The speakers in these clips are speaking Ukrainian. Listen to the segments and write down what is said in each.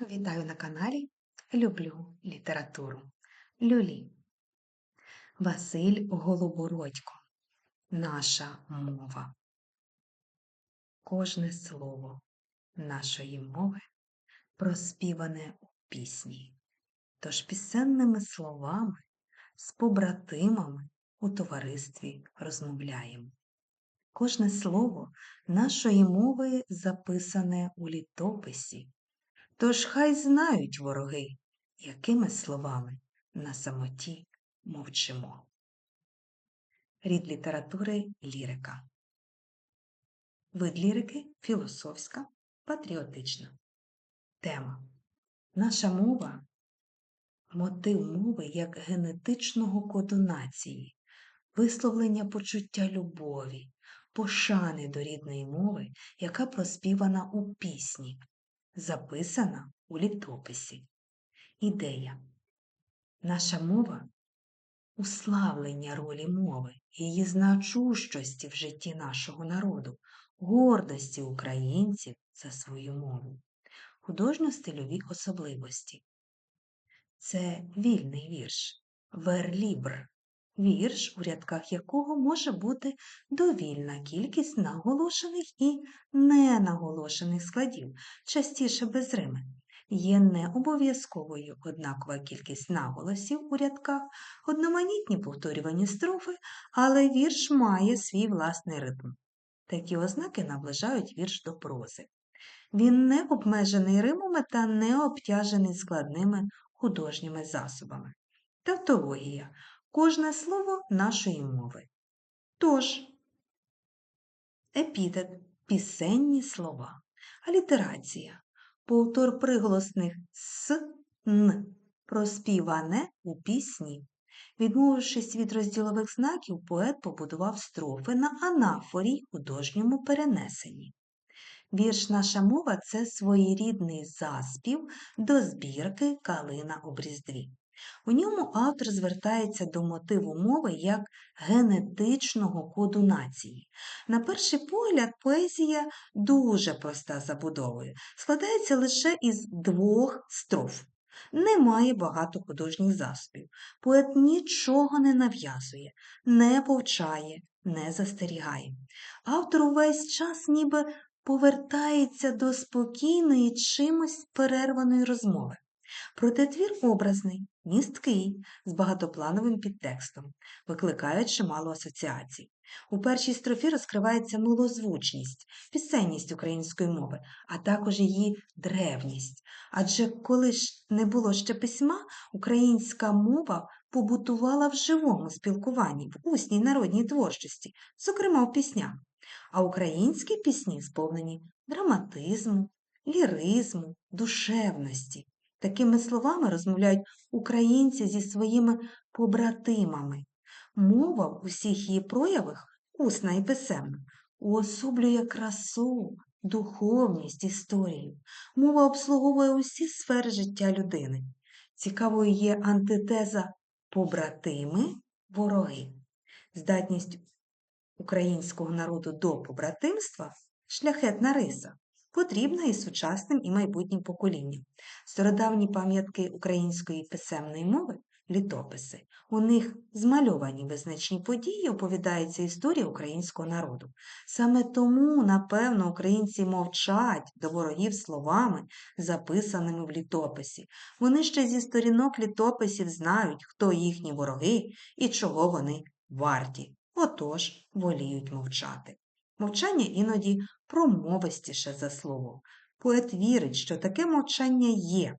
Вітаю на каналі Люблю літературу. Люлі. Василь Голобородько. Наша мова. Кожне слово нашої мови проспіване у пісні. Тож пісенними словами з побратимами у товаристві розмовляємо. Кожне слово нашої мови записане у літописі. Тож хай знають вороги, якими словами на самоті мовчимо. Рід літератури лірика. Вид лірики філософська, патріотична. Тема. Наша мова мотив мови як генетичного коду нації, висловлення почуття любові, пошани до рідної мови, яка проспівана у пісні записана у літописі. Ідея. Наша мова уславлення ролі мови, її значущості в житті нашого народу, гордості українців за свою мову, художньо-стильові особливості. Це вільний вірш, верлібр, вірш, у рядках якого може бути довільна кількість наголошених і ненаголошених складів, частіше без рими. Є не обов'язковою однакова кількість наголосів у рядках, одноманітні повторювані строфи, але вірш має свій власний ритм. Такі ознаки наближають вірш до прози. Він не обмежений римами та не обтяжений складними художніми засобами. Тавтологія кожне слово нашої мови. Тож, епітет пісенні слова, алітерація, повтор приголосних с, н, проспіване у пісні. Відмовившись від розділових знаків, поет побудував строфи на анафорі художньому перенесенні. Вірш Наша мова це своєрідний заспів до збірки Калина обріздві. У ньому автор звертається до мотиву мови як генетичного коду нації. На перший погляд, поезія дуже проста забудовою, складається лише із двох строф. Немає багато художніх засобів. Поет нічого не нав'язує, не повчає, не застерігає. Автор увесь час ніби повертається до спокійної чимось перерваної розмови. Проте твір образний, місткий, з багатоплановим підтекстом, викликає чимало асоціацій. У першій строфі розкривається милозвучність, пісенність української мови, а також її древність. Адже коли ж не було ще письма, українська мова побутувала в живому спілкуванні, в усній народній творчості, зокрема в піснях. А українські пісні сповнені драматизму, ліризму, душевності. Такими словами розмовляють українці зі своїми побратимами. Мова в усіх її проявах, усна і писемна, уособлює красу, духовність, історію. Мова обслуговує усі сфери життя людини. Цікавою є антитеза побратими вороги. Здатність українського народу до побратимства шляхетна риса потрібна і сучасним і майбутнім поколінням. Стародавні пам'ятки української писемної мови літописи. У них змальовані визначні події, оповідається історія українського народу. Саме тому, напевно, українці мовчать до ворогів словами, записаними в літописі. Вони ще зі сторінок літописів знають, хто їхні вороги і чого вони варті. Отож воліють мовчати. Мовчання іноді промовистіше за слово. Поет вірить, що таке мовчання є.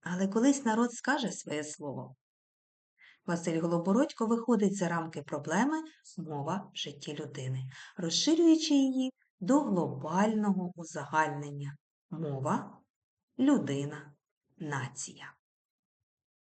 Але колись народ скаже своє слово. Василь Голобородько виходить за рамки проблеми мова в житті людини, розширюючи її до глобального узагальнення мова, людина, нація.